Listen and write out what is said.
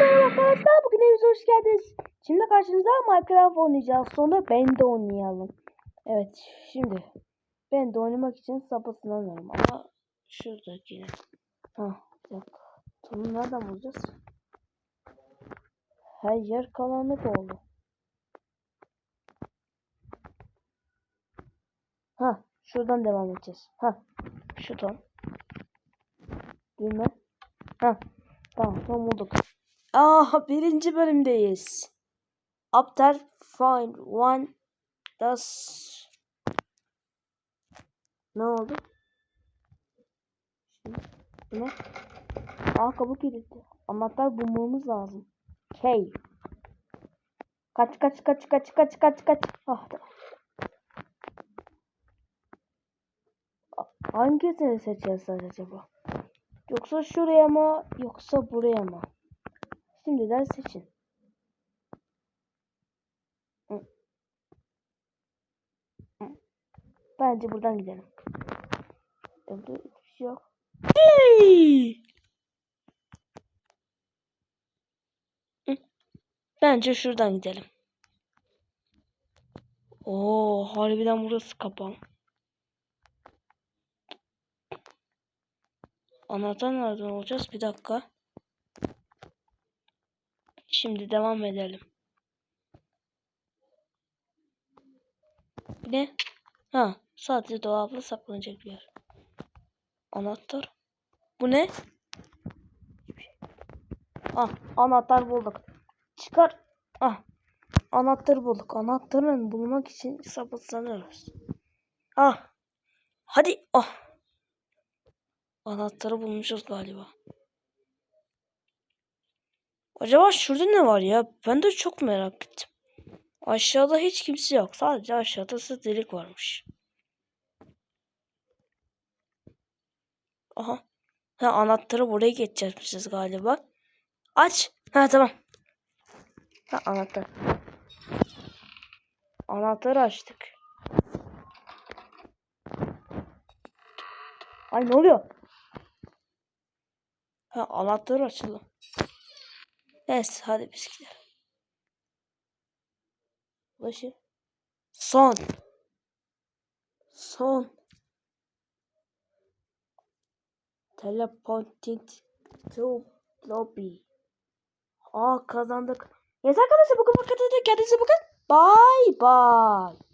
merhaba arkadaşlar. Bugün evimize hoş geldiniz. Şimdi karşınızda Minecraft oynayacağız. Sonra ben de oynayalım. Evet şimdi ben de oynamak için sabırsızlanıyorum ama şuradaki. Ha dakika. Bunu nereden bulacağız? Her yer karanlık oldu. Ha şuradan devam edeceğiz. Ha şuradan. Düğme. Ha tamam tamam bulduk. Aa birinci bölümdeyiz. After find one does ne oldu? Ne? Aa kapı kilitli. Anahtar bulmamız lazım. Hey. Kaç kaç kaç kaç kaç kaç kaç. Ah tamam. A- Hangisini seçeceğiz acaba? Yoksa şuraya mı yoksa buraya mı? Şimdiden seçin. Bence buradan gidelim. Evde hiçbir şey yok. Bence şuradan gidelim. Oo, harbiden burası kapalı. Anahtar nereden olacağız? Bir dakika. Şimdi devam edelim. Ne? Ha, sadece dolapta saklanacak bir yer. Anahtar. Bu ne? Ah, anahtar bulduk. Çıkar. Ah, anahtarı bulduk. Anahtarını bulmak için sabırsızlanıyoruz. Ah, hadi. Ah, anahtarı bulmuşuz galiba. Acaba şurada ne var ya? Ben de çok merak ettim. Aşağıda hiç kimse yok. Sadece aşağıda delik varmış. Aha. Ha, anahtarı buraya geçeceğiz galiba. Aç. Ha tamam. Ha anahtar. Anahtarı açtık. Ay ne oluyor? Ha anahtarı açıldı. Neyse hadi biz gidelim. Başı. Son. Son. Teleporting to lobby. Aa kazandık. Neyse arkadaşlar bugün bu kadar. Kendinize bakın. Bye bye.